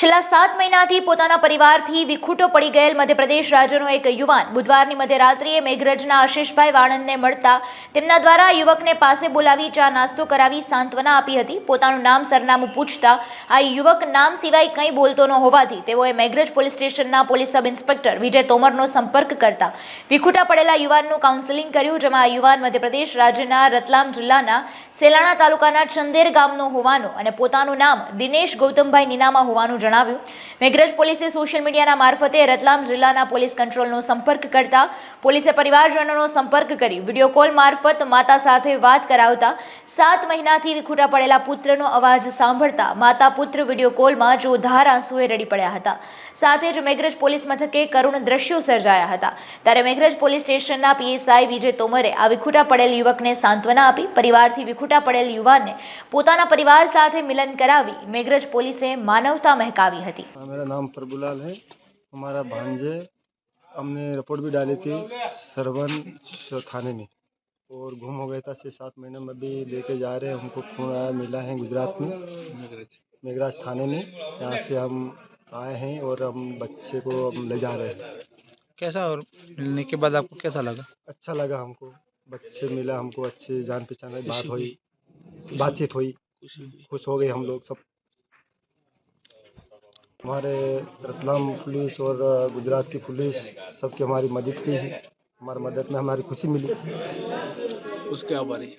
છેલ્લા સાત મહિનાથી પોતાના પરિવારથી વિખૂટો પડી ગયેલ મધ્યપ્રદેશ રાજ્યનો એક યુવાન બુધવારની મધ્યરાત્રિએ મેઘરજના આશીષભાઈ વાણંદને મળતા તેમના દ્વારા યુવકને પાસે બોલાવી ચા નાસ્તો કરાવી સાંત્વના આપી હતી. પોતાનું નામ સરનામું પૂછતા આ યુવક નામ સિવાય કંઈ બોલતો ન હોવાથી તેઓએ મેઘરજ પોલીસ સ્ટેશનના પોલીસ સબ ઇન્સ્પેક્ટર વિજય તોમરનો સંપર્ક કરતા વિખૂટા પડેલા યુવાનનું કાઉન્સેલિંગ કર્યું, જેમાં આ યુવાન મધ્યપ્રદેશ રાજ્યના રતલામ જિલ્લાના સેલાણા તાલુકાના ચંદેર ગામનો હોવાનું અને પોતાનું નામ દિનેશ ગૌતમભાઈ નીનામા હોવાનું જણાવ્યું. મેઘરજ પોલીસે સોશિયલ મીડિયાના મારફતે રતલામ જિલ્લાના પોલીસ કંટ્રોલનો સંપર્ક કરતા પોલીસે પરિવારજનોનો સંપર્ક કરી વીડિયો કોલ મારફત માતા સાથે વાત કરાવતા સાત મહિનાથી વિખૂટા પડેલા પુત્રનો અવાજ સાંભળતા માતા પુત્ર વીડિયો કોલમાં જોધાર આંસુએ રડી પડ્યા હતા. સાથે જ મેઘરજ પોલીસ મથકે કરુણ દ્રશ્યો સર્જાયા હતા. ત્યારે મેઘરજ પોલીસ સ્ટેશનના પીએસઆઈ વિજય તોમરે આ વિખૂટા પડેલ યુવકને સાંત્વના આપી પરિવારથી વિખૂટા પડેલ યુવાનને પોતાના પરિવાર સાથે મિલન કરાવી મેઘરજ પોલીસે માનવતા મહેકાવી હતી हाँ, मेरा नाम प्रभुलाल है हमारा भांजे हमने रिपोर्ट भी डाली थी सरवन श- थाने में और गुम हो गया था छः सात महीने में अभी लेके जा रहे हैं हमको फोन आया मिला है गुजरात में मेघराज थाने में यहाँ से हम आए हैं और हम बच्चे को हम ले जा रहे हैं कैसा और मिलने के बाद आपको कैसा लगा अच्छा लगा हमको बच्चे मिला हमको अच्छे जान पहचान की बात हुई बातचीत हुई खुश हो गए हम लोग सब हमारे रतलाम पुलिस और गुजरात की पुलिस सबकी हमारी मदद की है। हमारी मदद में हमारी खुशी मिली। उसके आभारी।